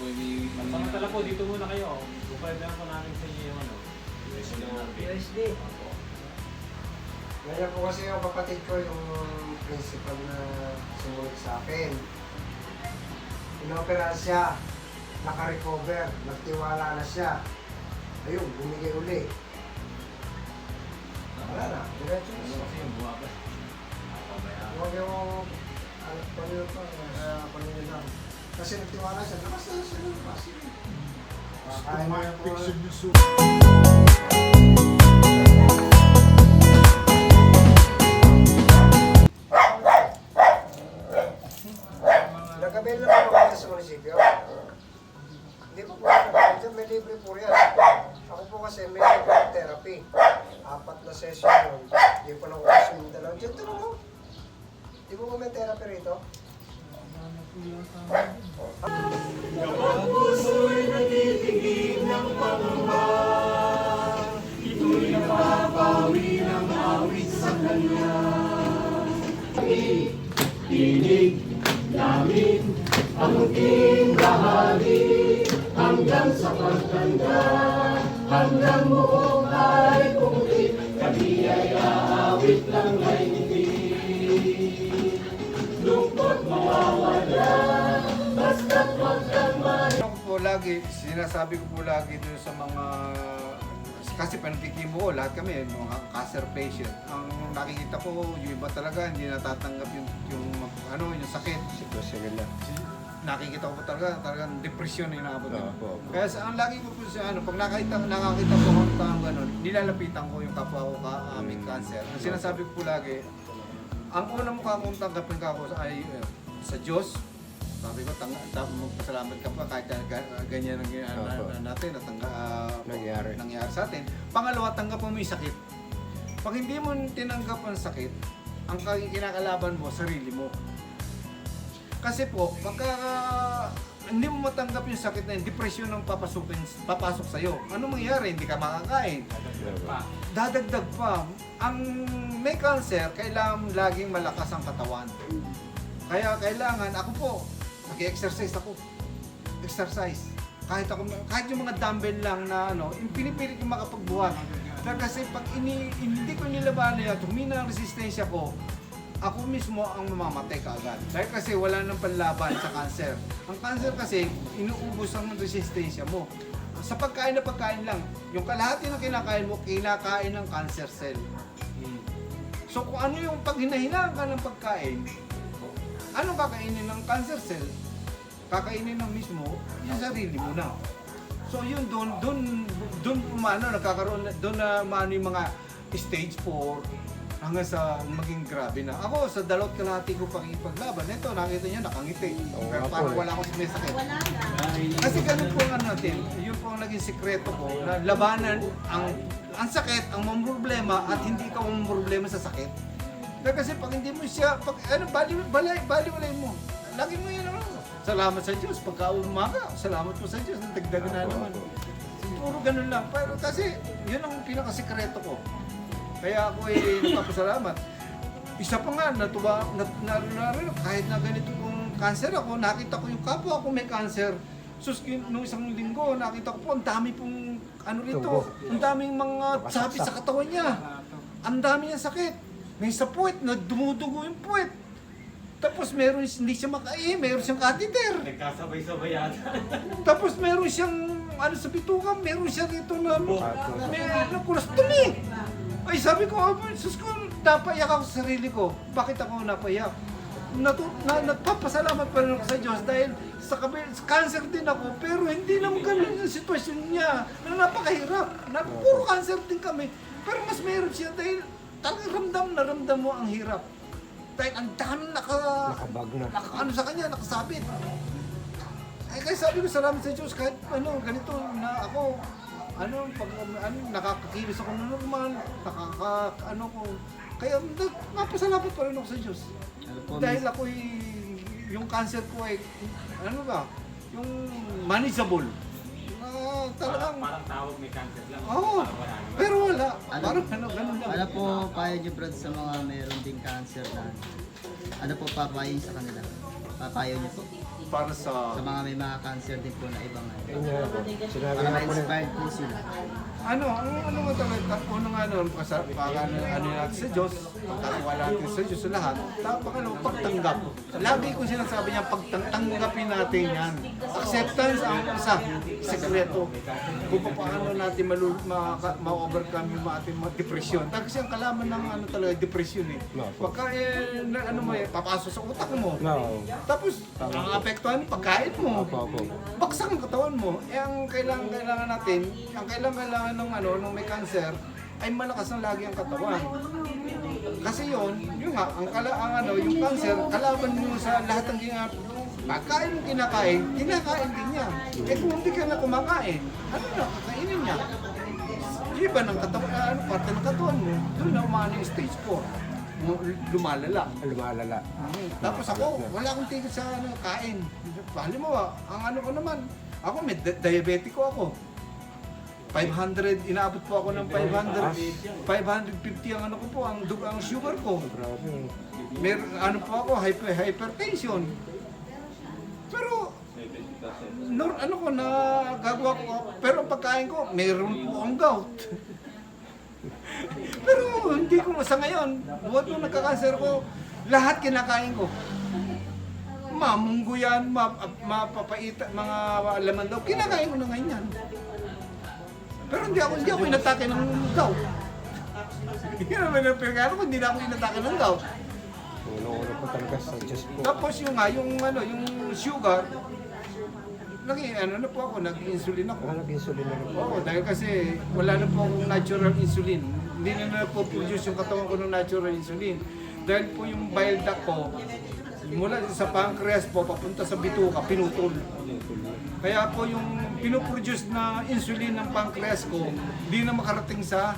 po ni... Samantala po, dito muna kayo. Pupwede po namin sa inyo yung ano. USD. Ngayon po kasi yung kapatid ko yung principal na sumunod sa akin. Inopera siya, naka-recover, nagtiwala na siya. Ayun, bumigay uli. Wala na, diretso na siya. Kasi yung buwa ba? Pabayaan. Huwag yung ano pa nyo pa, uh, pa nyo lang. Kasi nagtiwala siya, labas na siya ng labas. Kaya na po. Nag-avail naman ako dito sa munisipyo. Hindi po po dyan, may libre po yan. Ako po kasi may libre therapy. Apat na session. Hindi po lang ako yung dalaw. Diyan tulong mo. Di po may therapy rito? Kapag puso'y natitigib ng pangamba, ito'y napapawi ng awit sa kanya. Inig namin ang unting bahagi hanggang sa pagtanda, hanggang buong ay pumulit, kami ay aawit ng ngayon. Ako po lagi, sinasabi ko po lagi doon sa mga kasi panagkikimo ko, lahat kami, mga cancer patient. Ang nakikita ko, yung iba talaga, hindi natatanggap yung, yung ano, yung sakit. Sitwasyon nila. Nakikita ko po talaga, talagang depression na inaabot nila. Opo, opo. Kaya sa, ang lagi ko po siya, ano, pag nakakita, nakakita ko kung taong gano'n, nilalapitan ko yung kapwa ko ka, ah, may cancer. Ang sinasabi ko po lagi, ang una mo kakong tanggapin ka ako ay eh, sa Diyos. Sabi ko, tang, tang, magpasalamat ka pa kahit na, ga- ganyan ang uh, Opo. na, natin, natangga, ah, Nangyari. nangyari sa atin. Pangalawa, tanggap mo yung sakit. Pag hindi mo tinanggap ang sakit, ang kinakalaban mo, sarili mo. Kasi po, pagka hindi mo matanggap yung sakit na yun, depression ang papasukin, papasok sa'yo. Ano mangyayari? Hindi ka makakain. Dadagdag pa. Ang may cancer, kailangan laging malakas ang katawan. Kaya kailangan, ako po, nag-exercise ako. Exercise. Kahit ako, kahit yung mga dumbbell lang na ano, pinipilit ko makapagbuhat. Dahil kasi pag ini, hindi ko nilabanan yan, humina ang resistensya ko, ako mismo ang mamamatay kaagad. Dahil kasi wala nang panlaban sa cancer. Ang cancer kasi, inuubos ang resistensya mo. Sa pagkain na pagkain lang, yung kalahati ng kinakain mo, kinakain ng cancer cell. So kung ano yung pag hinahinaan ka ng pagkain, anong kakainin ng cancer cell? Kakainin ng mismo yung sarili mo na. So yun doon, doon, doon umano, nagkakaroon, na- doon na maano yung mga stage 4 hanggang sa maging grabe na. Ako sa dalawat kalahati ko pakipaglaban, ito nakita niyo nakangiti. Oo Pero parang eh. wala akong sumisakit. Wala na. Kasi ganun po ang ano natin, yun po ang naging sikreto ko na labanan ang ang sakit, ang mga problema at hindi ka mga problema sa sakit. Dahil kasi pag hindi mo siya, pag ano, bali, bali, bali, walay mo. Lagi mo yan ano. Salamat sa Diyos. Pagka umaga, salamat po sa Diyos. Nagdagdagan na naman. Puro ganun lang. Pero kasi, yun ang pinakasikreto ko. Kaya ako ay nagpapasalamat. Isa pa nga, natuwa, nat, na, na, na, kahit na ganito kong cancer ako, nakita ko yung kapwa ko may cancer. Sus, yun, nung isang linggo, nakita ko po, ang dami pong, ano rito, ang daming mga sabi sa katawan niya. Ang dami niyang sakit. May sa puwet, na dumudugo yung puwet. Tapos meron, hindi siya makain, meron siyang catheter. Nagkasabay-sabay yata. Tapos meron siyang, ano sa bituka, meron siya dito na, may ano, colostomy. Ay, sabi ko, oh, sus ko, napaiyak ako sa sarili ko. Bakit ako napaiyak? Natu na, nagpapasalamat pa rin ako sa Diyos dahil sa, kabi- sa cancer din ako, pero hindi naman ganun yung sitwasyon niya na napakahirap. Na, puro cancer din kami. Pero mas meron siya dahil talagang ramdam na ramdam mo ang hirap. Dahil ang daming naka, Nakabag na. naka, ano sa kanya, nakasabit. Ay, kaya sabi ko, salamat sa Diyos, kahit ano, ganito na ako, ano, pag, ano, nakakakilos ako ng normal, nakaka, ano ko, kaya napasalamat pa rin ako sa Diyos. Dahil ako yung cancer ko ay, ano ba, yung manageable. Na talagang, Parang, parang tawag may cancer lang. oo, Parang wala naman. pero wala, Ano? parang ano, ganun lang. Ano po payo niyo Brad sa mga meron ding cancer na ano po papayin sa kanila? papayo niyo po Para sa... sa mga may mga cancer din po na ibang ano. Yun nga po. Sinabi Para nga po na, ma-inspired po sila. Ano, ang ano nga talaga, una nga nun, pasa, para ano, ano natin sa Diyos, pagkatiwala natin sa Diyos sa lahat, dapat ano, pagtanggap. Lagi ko sinasabi niya, pagtanggapin natin yan. Acceptance ang isa, sekreto. Kung paano natin malu, ma, ma-overcome yung ating mga depression. Kasi ang kalaman ng ano talaga, depression eh. Pagka eh, na, ano mo eh, papasok sa utak mo. no. Tapos, ang apektuhan pagkain mo. Baksak ang katawan mo. Eh, ang kailangan, kailangan natin, ang kailangan, kailangan ng ano, nung may cancer, ay malakas ang lagi ang katawan. Kasi yun, yun nga, ang, kala, ang ano, yung cancer, kalaban mo sa lahat ng ginagawa. Pagkain mo kinakain, kinakain din niya. Eh kung hindi ka na kumakain, ano na, kakainin niya. Iba ng katawan, ah, ano, parte ng katawan mo, doon na umano yung stage 4. Mu- Lumalala. Lumalala. Tapos ako, wala akong tigil sa ano, kain. Halimbawa, ang ano ko naman, ako may di- diabetico ako. 500, inaabot po ako ng 500, 550 ang ano ko po, ang dug ang sugar ko. Grabe. Mer ano po ako, hyper, hypertension. Pero nor, ano ko na gagawa ko, pero pagkain ko, meron po ang gout. pero hindi ko sa ngayon, buhat nung nagka-cancer ko, lahat kinakain ko. Mamunggo yan, ma, mapapaita, mga laman daw, kinakain ko na ngayon yan. Pero hindi ako, hindi ako inatake ng gout. Yun naman ang pinagkano ko, hindi na ako inatake ng gout. Ulo-ulo po talaga sa Diyos po. Tapos yung nga, yung ano, yung sugar, naging ano na po ako, nag-insulin ako. Ah, nag-insulin na po. Oo, dahil kasi wala na po akong natural insulin. Hindi na na po produce yung katawan ko ng natural insulin. Dahil po yung bile duct ko, mula sa pancreas po, papunta sa bituka, pinutol. Kaya po yung pinoproduce na insulin ng pancreas ko, di na makarating sa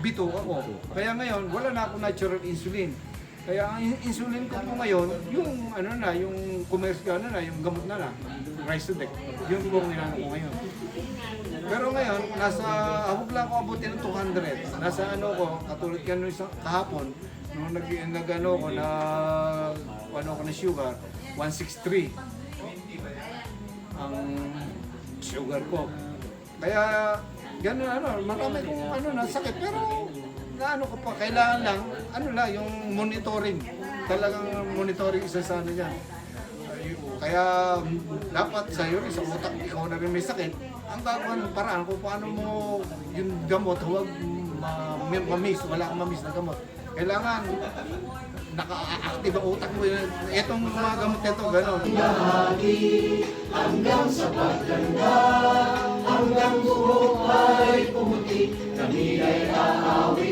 bituka ko. Kaya ngayon, wala na akong natural insulin. Kaya ang in- insulin ko po ngayon, yung ano na, yung commercial na na, yung gamot na na, Rysodec. Yun po nilalang ko ngayon. Pero ngayon, nasa, hawag lang ako abutin ng 200. Nasa ano ko, katulad ka nung isang kahapon, nung nag, nag ano ko, na, ano ko na sugar, 163 ang sugar ko. Kaya, gano'n ano, marami kong ano na sakit. Pero, ano ko pa, kailangan lang, ano lang, yung monitoring. Talagang monitoring isa sa ano yan. Kaya, dapat sa iyo rin, sa utak, ikaw na rin may sakit. Ang gagawa ng paraan kung paano mo yung gamot, huwag ma- ma- mamiss, wala kang mamiss na gamot. Kailangan, naka-active ang utak mo. Itong mga gamot nito, gano'n. hanggang sa pagtanda, hanggang buhok ay pumuti, kami ay aawit.